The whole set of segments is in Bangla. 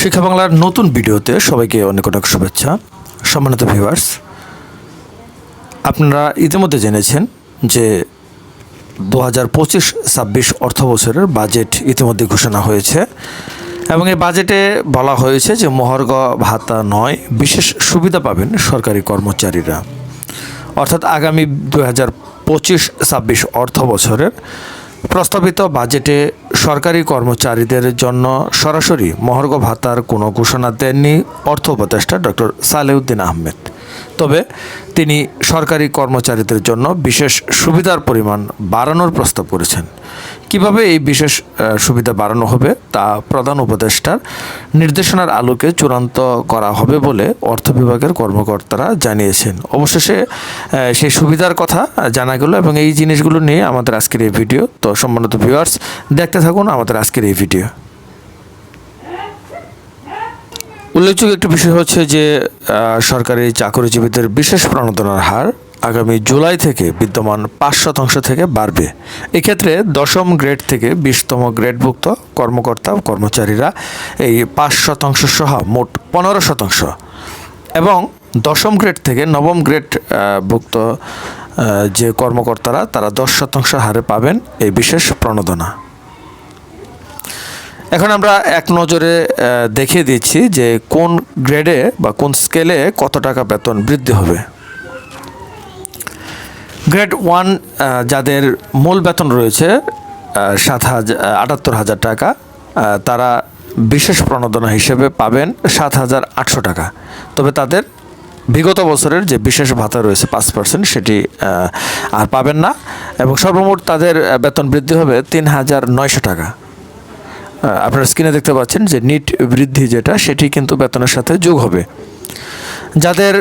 শিক্ষা বাংলার নতুন ভিডিওতে সবাইকে অনেক অনেক শুভেচ্ছা। সম্মানিত ভিউয়ার্স আপনারা ইতিমধ্যে জেনেছেন যে দু হাজার পঁচিশ ছাব্বিশ অর্থ বছরের বাজেট ইতিমধ্যে ঘোষণা হয়েছে এবং এই বাজেটে বলা হয়েছে যে মহার্ঘ ভাতা নয়, বিশেষ সুবিধা পাবেন সরকারি কর্মচারীরা। অর্থাৎ আগামী দু হাজার পঁচিশ ছাব্বিশ অর্থ বছরের প্রস্তাবিত বাজেটে সরকারি কর্মচারীদের জন্য সরাসরি মহার্ঘ ভাতার কোনো ঘোষণা দেননি অর্থ উপদেষ্টা ডক্টর সালেউদ্দিন আহমেদ। তবে তিনি সরকারি কর্মচারীদের জন্য বিশেষ সুবিধার পরিমাণ বাড়ানোর প্রস্তাব করেছেন। কীভাবে এই বিশেষ সুবিধা বাড়ানো হবে তা প্রধান উপদেষ্টার নির্দেশনার আলোকে চূড়ান্ত করা হবে বলে অর্থ বিভাগের কর্মকর্তারা জানিয়েছেন। অবশেষে সেই সুবিধার কথা জানা গেল এবং এই জিনিসগুলো নিয়ে আমাদের আজকের এই ভিডিও। তো সম্মানিত ভিউয়ার্স দেখতে থাকুন আমাদের আজকের এই ভিডিও। উল্লেখযোগ্য একটি বিষয় হচ্ছে যে সরকারি চাকরিজীবীদের বিশেষ প্রণোদনার হার আগামী জুলাই থেকে বিদ্যমান পাঁচ শতাংশ থেকে বাড়বে। এক্ষেত্রে দশম গ্রেড থেকে বিশতম গ্রেডভুক্ত কর্মকর্তা কর্মচারীরা এই পাঁচ শতাংশ সহ মোট পনেরো শতাংশ এবং দশম গ্রেড থেকে নবম গ্রেড ভুক্ত যে কর্মকর্তারা, তারা দশ শতাংশ হারে পাবেন এই বিশেষ প্রণোদনা। এখন আমরা এক নজরে দেখিয়ে দিচ্ছি যে কোন গ্রেডে বা কোন স্কেলে কত টাকা বেতন বৃদ্ধি হবে। গ্রেড ওয়ান যাদের মূল বেতন রয়েছে সাত হাজার আটাত্তর হাজার টাকা তারা বিশেষ প্রণোদনা হিসেবে পাবেন সাত হাজার আটশো টাকা। তবে তাদের বিগত বছরের যে বিশেষ ভাতা রয়েছে পাঁচ পার্সেন্ট সেটি আর পাবেন না এবং সর্বমোট তাদের বেতন বৃদ্ধি হবে তিন হাজার নয়শো টাকা। আপনারা স্ক্রিনে দেখতে পাচ্ছেন যে নিট বৃদ্ধি যেটা, সেটি কিন্তু বেতনের সাথে যোগ হবে। যাদের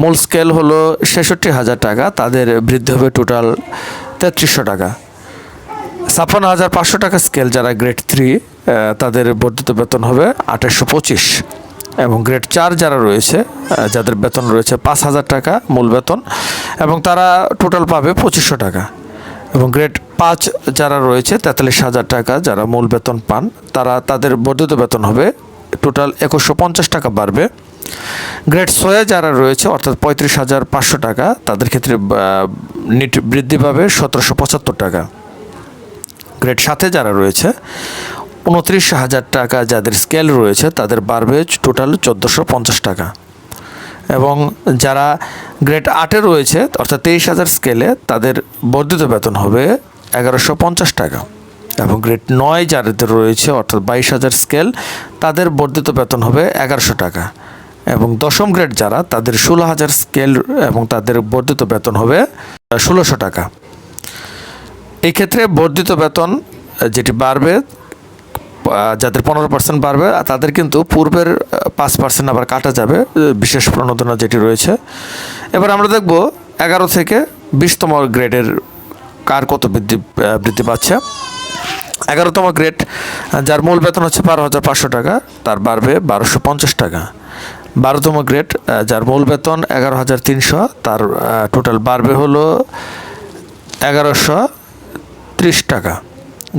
মূল স্কেল হলো ছেষট্টি হাজার টাকা, তাদের বৃদ্ধি হবে টোটাল তেত্রিশশো টাকা। ছাপ্পান্ন হাজার পাঁচশো টাকা স্কেল যারা গ্রেড থ্রি তাদের বর্ধিত বেতন হবে আঠাশশো পঁচিশ। এবং গ্রেড চার যারা রয়েছে যাদের বেতন রয়েছে পাঁচ হাজার টাকা মূল বেতন, এবং তারা টোটাল পাবে পঁচিশশো টাকা। এবং গ্রেড পাঁচ যারা রয়েছে, তেতাল্লিশ হাজার টাকা যারা মূল বেতন পান, তারা তাদের বর্ধিত বেতন হবে। টোটাল একুশশো পঞ্চাশ টাকা বাড়বে। গ্রেড ছয়ে যারা রয়েছে, অর্থাৎ পঁয়ত্রিশ হাজার পাঁচশো টাকা, তাদের ক্ষেত্রে নিট বৃদ্ধি পাবে সতেরোশো পঁচাত্তর টাকা। গ্রেড সাথে যারা রয়েছে, উনত্রিশ হাজার টাকা যাদের স্কেল রয়েছে, তাদের বাড়বে টোটাল চোদ্দোশো পঞ্চাশ টাকা। এবং যারা গ্রেড আটে রয়েছে, অর্থাৎ তেইশ হাজার স্কেলে, তাদের বর্ধিত বেতন হবে এগারোশো পঞ্চাশ টাকা। এবং গ্রেড নয় যাদের রয়েছে, অর্থাৎ বাইশ হাজার স্কেল, তাদের বর্ধিত বেতন হবে এগারোশো টাকা। এবং দশম গ্রেড যারা, তাদের ষোলো হাজার স্কেল এবং তাদের বর্ধিত বেতন হবে ষোলোশো টাকা। এই ক্ষেত্রে বর্ধিত বেতন যেটি বাড়বে যাদের পনেরো পার্সেন্ট বাড়বে তাদের কিন্তু পূর্বের পাঁচ পার্সেন্ট আবার কাটা যাবে বিশেষ প্রণোদনা যেটি রয়েছে। এবার আমরা দেখব এগারো থেকে বিশতম গ্রেডের কার কত বৃদ্ধি বৃদ্ধি পাচ্ছে। এগারোতম গ্রেড যার মূল বেতন হচ্ছে বারো হাজার পাঁচশো টাকা, তার বাড়বে বারোশো পঞ্চাশ টাকা। বারোতম গ্রেড যার মূল বেতন এগারো হাজার তিনশো, তার টোটাল বাড়বে হলো এগারোশো ত্রিশ টাকা।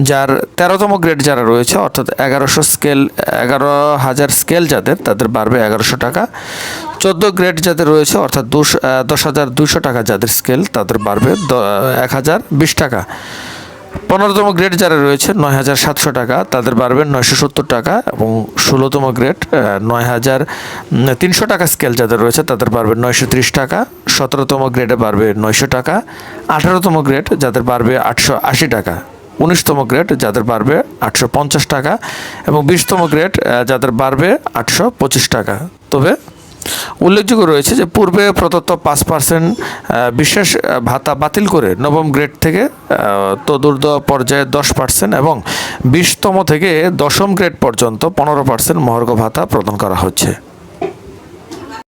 যার তেরোতম গ্রেড যারা রয়েছে, অর্থাৎ এগারোশো স্কেল এগারো হাজার স্কেল যাদের, তাদের বাড়বে এগারোশো টাকা। চোদ্দ গ্রেড যাদের রয়েছে, অর্থাৎ দুশ দশ হাজার দুশো টাকা যাদের স্কেল তাদের বাড়বে এক হাজার বিশ টাকা। পনেরোতম গ্রেড যারা রয়েছে, নয় হাজার সাতশো টাকা, তাদের বাড়বে নয়শো সত্তর টাকা এবং ষোলোতম গ্রেড নয় হাজার তিনশো টাকা স্কেল যাদের রয়েছে, তাদের বাড়বে নয়শো ত্রিশ টাকা। সতেরোতম গ্রেডে বাড়বে নয়শো টাকা। আঠারোতম গ্রেড যাদের বাড়বে আটশো আশি টাকা। উনিশতম গ্রেড, যাদের বাড়বে আটশো পঞ্চাশ টাকা, এবং বিশতম গ্রেড যাদের বাড়বে আটশো পঁচিশ টাকা। তবে উল্লেখযোগ্য রয়েছে যে পূর্বে প্রদত্ত পাঁচ পার্সেন্ট বিশেষ ভাতা বাতিল করে নবম গ্রেড থেকে চতুর্থ পর্যায়ে দশ পার্সেন্ট এবং বিশতম থেকে দশম গ্রেড পর্যন্ত পনেরো পার্সেন্ট মহার্ঘ ভাতা প্রদান করা হচ্ছে।